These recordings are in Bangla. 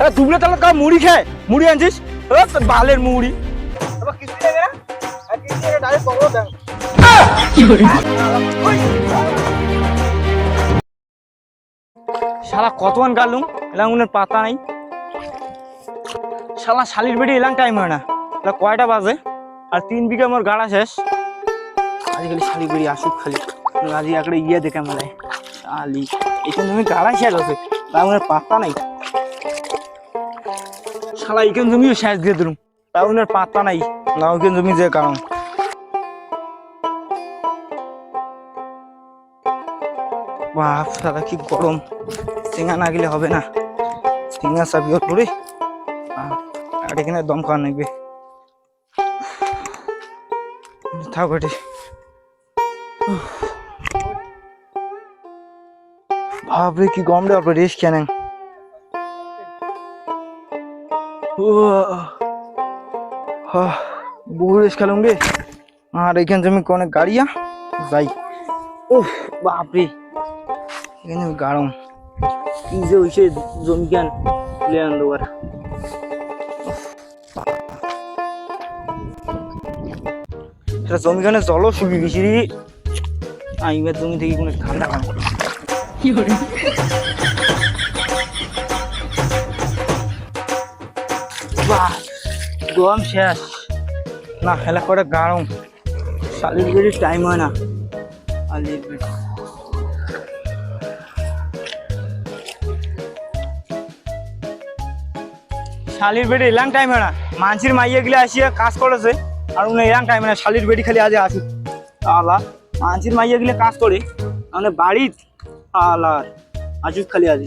আরে দুবলে তাহলে কা মুড়ি খায়। মুড়ি আনছিস? ও তোর বালের মুড়ি। শালা কতক্ষণ গালুম? এলাঙ্গুনের পাতা নাই। শালা শালির বেড়ি এলাম টাইম হয় না। এলা কয়টা বাজে? আর তিন বিঘা আমার গাড়া শেষ। আজকালি শালি বেড়ি আসুক খালি। আজ একটা ইয়ে দেখে মনে শালি এখানে তুমি গাড়া শেষ আছে। এলাঙ্গুনের পাতা নাই। শালা এখানে জমিও শেষ দিয়ে এলাঙ্গুনের পাতা নাই না ওইখানে জমি যে কারণ। বাপ দাদা কি গরম। সিঙ্গা না গেলে হবে না। সিঙ্গা সাবি ওর পরে আর এখানে দম খাওয়া নেবে থাক বাপরে, কি গম রে আপনার রেস্ট কেন বহু রেস্ট খেলাম রে আর এখানে জমি অনেক গাড়িয়া যাই। উফ, বাপরে। এখানে গরম কি যে হইছে জমি জ্ঞান তুলে আনলো আর খানে জলও শুকিয়ে গেছি রে। আইবার জমি থেকে কোনো ঠান্ডা পানি বাহ গরম শেষ। না হেলা করে গরম শালির টাইম হয় না। শালির বেড়ি এলাম টাইম হয় না। মানসির মাইয়া গিলে আসিয়া কাজ করেছে, আর উনি এলাম টাইম না। শালির বেড়ি খালি আজ আসুক। আলা, মানসির মাইয়া গিলে কাজ করে মানে বাড়িত আলা আসুক খালি আজ।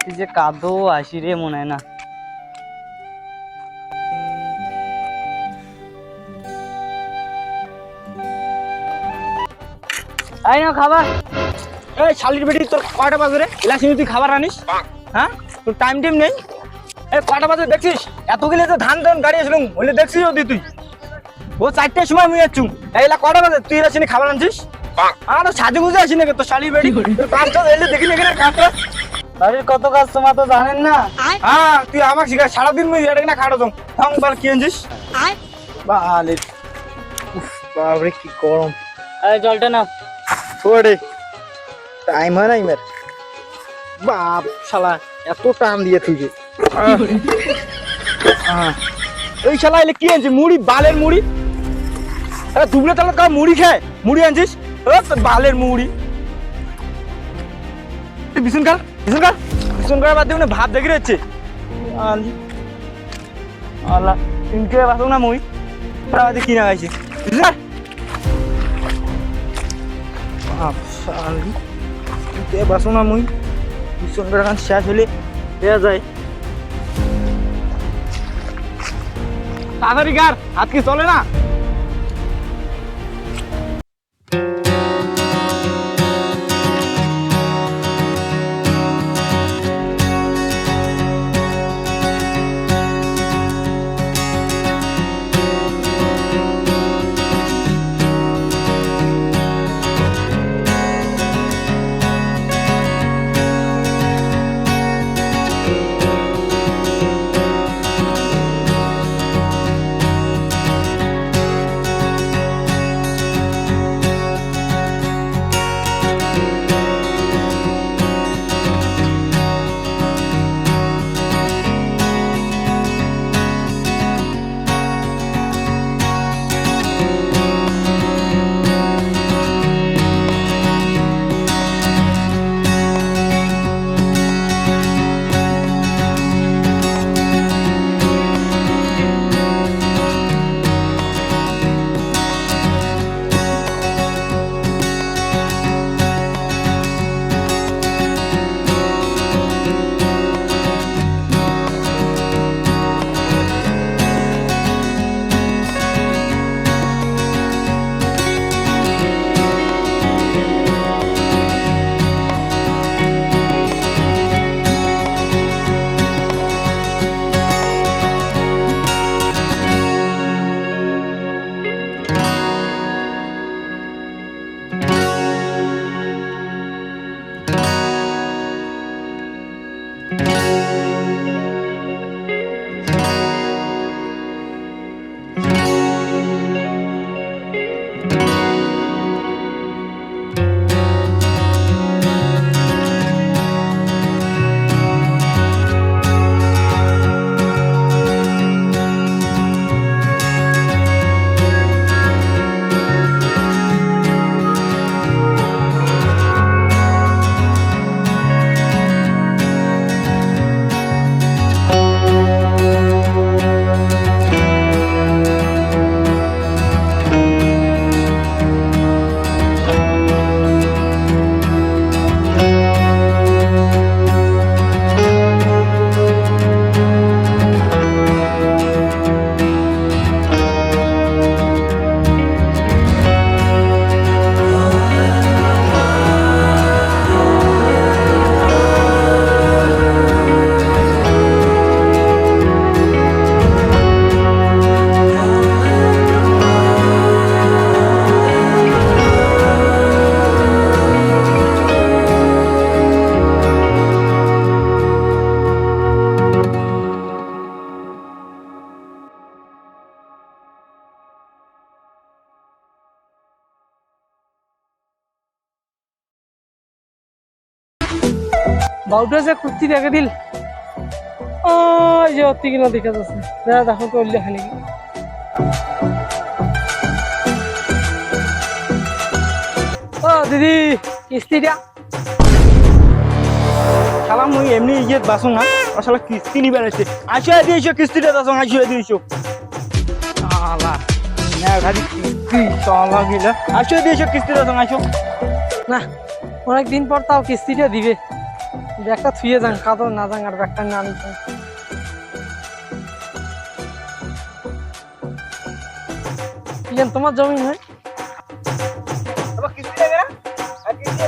এতে যে কাদো আসি রে মনে হয় না। এই না খাবার। এই শালির বেটি তোর কয়টা বাজে রে? ইলাসিনি তুই খাবার আনিস? হ্যাঁ? তোর টাইম টাইম নেই? এই কয়টা বাজে দেখছিস? এত গেলে তো ধান ধান গাড়ি আসলাম বলে দেখছিস ওদি তুই? ও চারটের সময় মুই যাচ্ছু। এই এলা কয়টা বাজে? তুই ইলাসিনি খাবার আনছিস? আমার তো সাজে গুজে আসি নাকি তোর শালির বেটি? তোর কাজটা এলে দেখি না কাজটা বাড়ির কত কাজ তোমার তো জানেন না? হ্যাঁ তুই আমাকে শিখা সারাদিন মুই এটা না খাটো তুমি থাম কি আনছিস? বালে। উফ বাবরে কি গরম। এই জলটা নাও। ছোড়ে টাইম হয় নাই মের বাপ শালা এত টান দিয়ে তুই এই শালা এলে কি আনছিস? মুড়ি বালের মুড়ি? আরে দুবলে তাহলে কা মুড়ি খায় মুড়ি আনছিস? বালের মুড়ি। তুই বিছুন কার বিছুন কার বিছুন বাদ দিয়ে ভাত দেখে রয়েছে। আলি আল্লাহ না মুই? আমাদের কিনা গাইছে না মুই? ভীষণ করে এখন শেষ হলে দেয়া যায়। তাড়াতাড়ি কার হাত কি চলে না? বাউটা যে কুর্তি রেখে দিল। যে অতি কিনা দেখা যাচ্ছে দেখা দেখো উল্লেখ নাকি। ও দিদি, কিস্তিটা। মুই এমনি ইয়ে বাসো না আর শালা, কিস্তি নিবে আসছে আসিয়া দিয়েছ কিস্তিটা দাসো আসিয়া দিয়েছ শালা না গাড়ি কিস্তি শালা গিলা আসিয়া দিয়েছ কিস্তি দাসো আসো না, অনেক দিন পর তাও কিস্তিটা দিবে। ব্যাগটা থুয়ে যান কাদো না যান আর ব্যাগটা না নিতে। ইয়েন তোমার জমি না। আর কিস্তি